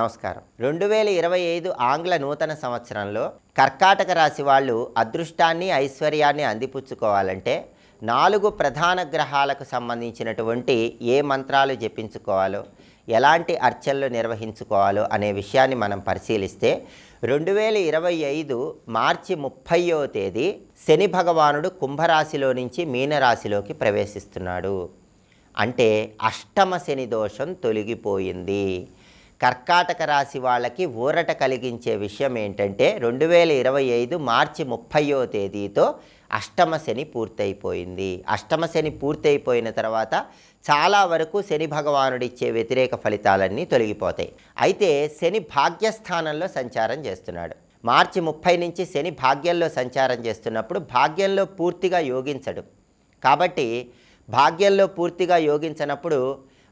నమస్కారం. రెండు వేల ఇరవై ఐదు ఆంగ్ల నూతన సంవత్సరంలో కర్కాటక రాశి వాళ్ళు అదృష్టాన్ని ఐశ్వర్యాన్ని అందిపుచ్చుకోవాలంటే నాలుగు ప్రధాన గ్రహాలకు సంబంధించినటువంటి ఏ మంత్రాలు జపించుకోవాలో ఎలాంటి అర్చనలు నిర్వహించుకోవాలో అనే విషయాన్ని మనం పరిశీలిస్తే రెండు వేల ఇరవై ఐదు మార్చి ముప్పయో తేదీ శని భగవానుడు కుంభరాశిలో నుంచి మీనరాశిలోకి ప్రవేశిస్తున్నాడు. అంటే అష్టమ శని దోషం తొలగిపోయింది. కర్కాటక రాశి వాళ్ళకి ఊరట కలిగించే విషయం ఏంటంటే రెండు వేల ఇరవై ఐదు మార్చి ముప్పయో తేదీతో అష్టమ శని పూర్తయిపోయింది. అష్టమ శని పూర్తయిపోయిన తర్వాత చాలా వరకు శని భగవానుడిచ్చే వ్యతిరేక ఫలితాలన్నీ తొలగిపోతాయి. అయితే శని భాగ్యస్థానంలో సంచారం చేస్తున్నాడు. మార్చి ముప్పై నుంచి శని భాగ్యంలో సంచారం చేస్తున్నప్పుడు భాగ్యంలో పూర్తిగా యోగించడు. కాబట్టి భాగ్యంలో పూర్తిగా యోగించినప్పుడు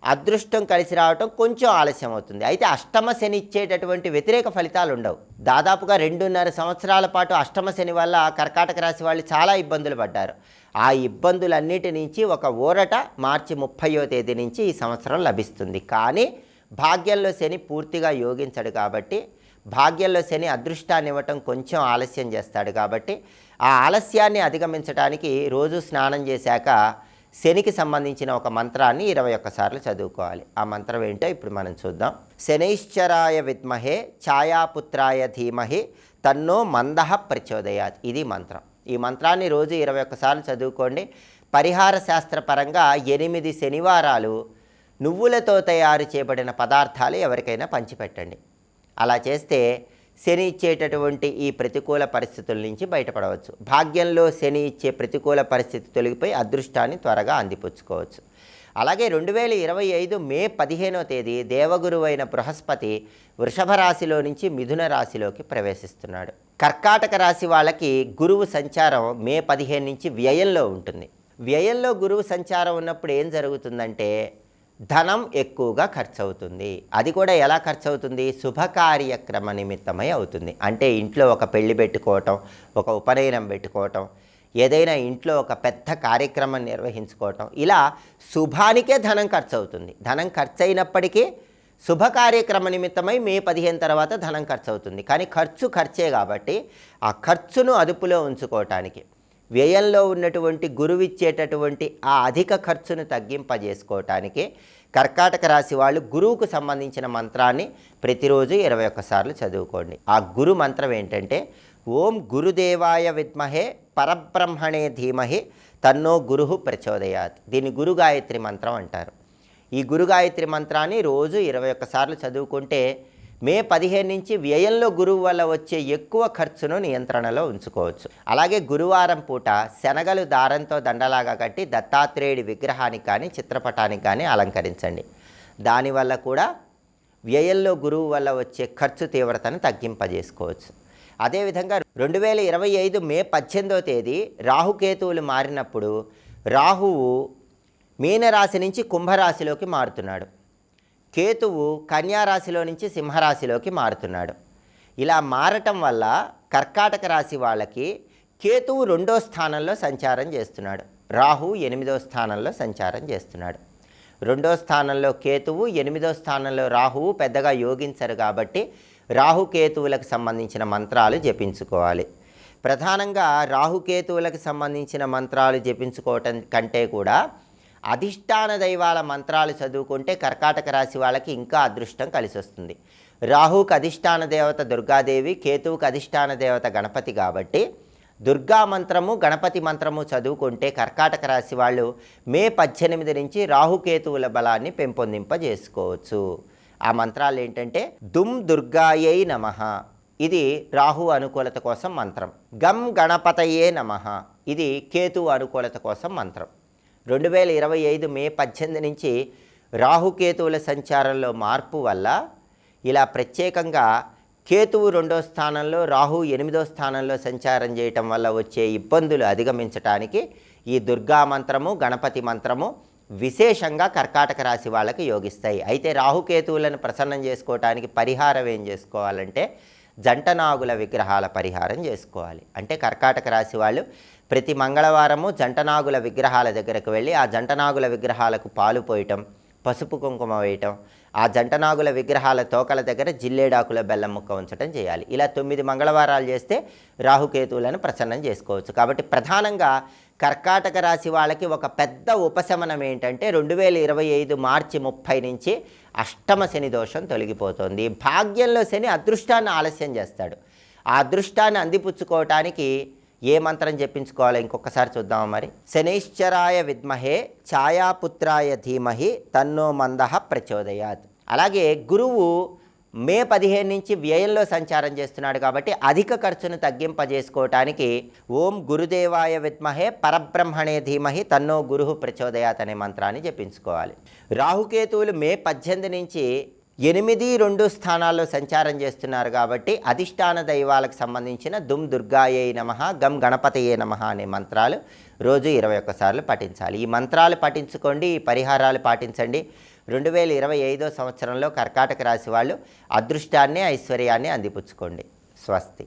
అదృష్టం కలిసి రావటం కొంచెం ఆలస్యం అవుతుంది. అయితే అష్టమ శని ఇచ్చేటటువంటి వ్యతిరేక ఫలితాలు ఉండవు. దాదాపుగా రెండున్నర సంవత్సరాల పాటు అష్టమ శని వల్ల కర్కాటక రాశి వాళ్ళు చాలా ఇబ్బందులు పడ్డారు. ఆ ఇబ్బందులన్నిటి నుంచి ఒక ఊరట మార్చి ముప్పయో తేదీ నుంచి ఈ సంవత్సరం లభిస్తుంది. కానీ భాగ్యంలో శని పూర్తిగా యోగించడు కాబట్టి భాగ్యంలో శని అదృష్టాన్ని ఇవ్వటం కొంచెం ఆలస్యం చేస్తాడు కాబట్టి ఆ ఆలస్యాన్ని అధిగమించడానికి రోజు స్నానం చేశాక శనికి సంబంధించిన ఒక మంత్రాన్ని ఇరవై ఒక్కసార్లు చదువుకోవాలి. ఆ మంత్రం ఏంటో ఇప్పుడు మనం చూద్దాం. శనైశ్చరాయ విద్మహే ఛాయాపుత్రాయ ధీమహి తన్నో మందహ ప్రచోదయాత్. ఇది మంత్రం. ఈ మంత్రాన్ని రోజు ఇరవై ఒక్కసార్లు చదువుకోండి. పరిహార శాస్త్రపరంగా ఎనిమిది శనివారాలు నువ్వులతో తయారు చేయబడిన పదార్థాలు ఎవరికైనా పంచిపెట్టండి. అలా చేస్తే శని ఇచ్చేటటువంటి ఈ ప్రతికూల పరిస్థితుల నుంచి బయటపడవచ్చు. భాగ్యంలో శని ఇచ్చే ప్రతికూల పరిస్థితి తొలగిపోయి అదృష్టాన్ని త్వరగా అందిపుచ్చుకోవచ్చు. అలాగే రెండు వేల ఇరవై ఐదు మే పదిహేనో తేదీ దేవగురువైన అయిన బృహస్పతి వృషభ రాశిలో నుంచి మిథున రాశిలోకి ప్రవేశిస్తున్నాడు. కర్కాటక రాశి వాళ్ళకి గురువు సంచారం మే పదిహేను నుంచి వ్యయంలో ఉంటుంది. వ్యయంలో గురువు సంచారం ఉన్నప్పుడు ఏం జరుగుతుందంటే ధనం ఎక్కువగా ఖర్చు అవుతుంది అది కూడా ఎలా ఖర్చు అవుతుంది శుభకార్యక్రమ నిమిత్తమై అవుతుంది. అంటే ఇంట్లో ఒక పెళ్ళి పెట్టుకోవటం ఒక ఉపనయనం పెట్టుకోవటం ఏదైనా ఇంట్లో ఒక పెద్ద కార్యక్రమం నిర్వహించుకోవటం ఇలా శుభానికే ధనం ఖర్చు అవుతుంది ధనం ఖర్చు అయినప్పటికీ శుభ కార్యక్రమ నిమిత్తమై మే పదిహేను తర్వాత ధనం ఖర్చు అవుతుంది కానీ ఖర్చు ఖర్చే కాబట్టి ఆ ఖర్చును అదుపులో ఉంచుకోవటానికి వ్యయంలో ఉన్నటువంటి గురువిచ్చేటటువంటి ఆ అధిక ఖర్చును తగ్గింపజేసుకోవటానికి కర్కాటక రాశి వాళ్ళు గురువుకు సంబంధించిన మంత్రాన్ని ప్రతిరోజు ఇరవై ఒక్కసార్లు చదువుకోండి. ఆ గురు మంత్రం ఏంటంటే ఓం గురుదేవాయ విద్మహే పరబ్రహ్మణే ధీమహి తన్నో గురు ప్రచోదయాత్. దీన్ని గురు గాయత్రి మంత్రం అంటారు. ఈ గురు గాయత్రి మంత్రాన్ని రోజు ఇరవై ఒక్కసార్లు చదువుకుంటే మే పదిహేను నుంచి వ్యయంలో గురువు వల్ల వచ్చే ఎక్కువ ఖర్చును నియంత్రణలో ఉంచుకోవచ్చు. అలాగే గురువారం పూట శనగలు దారంతో దండలాగా కట్టి దత్తాత్రేయుడి విగ్రహానికి కానీ చిత్రపటానికి కానీ అలంకరించండి. దానివల్ల కూడా వ్యయంలో గురువు వల్ల వచ్చే ఖర్చు తీవ్రతను తగ్గింపజేసుకోవచ్చు. అదేవిధంగా రెండు వేల ఇరవై ఐదు మే పద్దెనిమిదో తేదీ రాహుకేతువులు మారినప్పుడు రాహువు మీనరాశి నుంచి కుంభరాశిలోకి మారుతున్నాడు. కేతువు కన్యారాశిలో నుంచి సింహరాశిలోకి మారుతున్నాడు. ఇలా మారటం వల్ల కర్కాటక రాశి వాళ్ళకి కేతువు రెండో స్థానంలో సంచారం చేస్తున్నాడు. రాహు ఎనిమిదో స్థానంలో సంచారం చేస్తున్నాడు. రెండో స్థానంలో కేతువు ఎనిమిదో స్థానంలో రాహువు పెద్దగా యోగించరు కాబట్టి రాహుకేతువులకు సంబంధించిన మంత్రాలు జపించుకోవాలి. ప్రధానంగా రాహుకేతువులకు సంబంధించిన మంత్రాలు జపించుకోవటం కంటే కూడా అధిష్టాన దైవాల మంత్రాలు చదువుకుంటే కర్కాటక రాశి వాళ్ళకి ఇంకా అదృష్టం కలిసి వస్తుంది రాహుకు అధిష్టాన దేవత దుర్గాదేవి కేతువుకు అధిష్టాన దేవత గణపతి కాబట్టి దుర్గా మంత్రము గణపతి మంత్రము చదువుకుంటే కర్కాటక రాశి వాళ్ళు మే పద్దెనిమిది నుంచి రాహుకేతువుల బలాన్ని పెంపొందింపజేసుకోవచ్చు. ఆ మంత్రాలు ఏంటంటే దుమ్ దుర్గాయై నమ. ఇది రాహు అనుకూలత కోసం మంత్రం. గం గణపతయే నమ. ఇది కేతు అనుకూలత కోసం మంత్రం. రెండు వేల ఇరవై ఐదు మే పద్దెనిమిది నుంచి రాహుకేతువుల సంచారంలో మార్పు వల్ల ఇలా ప్రత్యేకంగా కేతువు రెండో స్థానంలో రాహు ఎనిమిదో స్థానంలో సంచారం చేయటం వల్ల వచ్చే ఇబ్బందులు అధిగమించటానికి ఈ దుర్గా మంత్రము గణపతి మంత్రము విశేషంగా కర్కాటక రాశి వాళ్ళకి యోగిస్తాయి. అయితే రాహుకేతువులను ప్రసన్నం చేసుకోవటానికి పరిహారం ఏం చేసుకోవాలంటే జంటనాగుల విగ్రహాల పరిహారం చేసుకోవాలి. అంటే కర్కాటక రాశి వాళ్ళు ప్రతి మంగళవారము జంటనాగుల విగ్రహాల దగ్గరకు వెళ్ళి ఆ జంటనాగుల విగ్రహాలకు పాలు పోయటం పసుపు కుంకుమ వేయటం ఆ జంటనాగుల విగ్రహాల తోకల దగ్గర జిల్లేడాకుల బెల్లం ముక్క ఉంచడం చేయాలి. ఇలా తొమ్మిది మంగళవారాలు చేస్తే రాహుకేతువులను ప్రసన్నం చేసుకోవచ్చు. కాబట్టి ప్రధానంగా కర్కాటక రాశి వాళ్ళకి ఒక పెద్ద ఉపశమనం ఏంటంటే రెండు వేల ఇరవై ఐదు మార్చి ముప్పై నుంచి అష్టమ శని దోషం తొలగిపోతుంది. భాగ్యంలో శని అదృష్టాన్ని ఆలస్యం చేస్తాడు. ఆ అదృష్టాన్ని అందిపుచ్చుకోవటానికి ఏ మంత్రం చెప్పించుకోవాలి ఇంకొకసారి చూద్దామా మరి. శనైశ్చరాయ విద్మహే ఛాయాపుత్రాయ ధీమహి తన్నో మందహ ప్రచోదయాత్. అలాగే గురువు మే పదిహేను నుంచి వ్యయంలో సంచారం చేస్తున్నాడు కాబట్టి అధిక ఖర్చును తగ్గింపజేసుకోవటానికి ఓం గురుదేవాయ విద్మహే పరబ్రహ్మణే ధీమహి తన్నో గురు ప్రచోదయాత్ అనే మంత్రాన్ని జపించుకోవాలి. రాహుకేతువులు మే పద్దెనిమిది నుంచి ఎనిమిది రెండు స్థానాల్లో సంచారం చేస్తున్నారు కాబట్టి అధిష్టాన దైవాలకు సంబంధించిన దుమ్ దుర్గాయే నమ గం గణపతయే నమ అనే మంత్రాలు రోజు ఇరవై ఒక్కసార్లు పఠించాలి. ఈ మంత్రాలు పఠించుకోండి ఈ పరిహారాలు పాటించండి. రెండు వేల ఇరవై ఐదో సంవత్సరంలో కర్కాటక రాశి వాళ్ళు అదృష్టాన్ని ఐశ్వర్యాన్ని అందిపుచ్చుకోండి. స్వస్తి.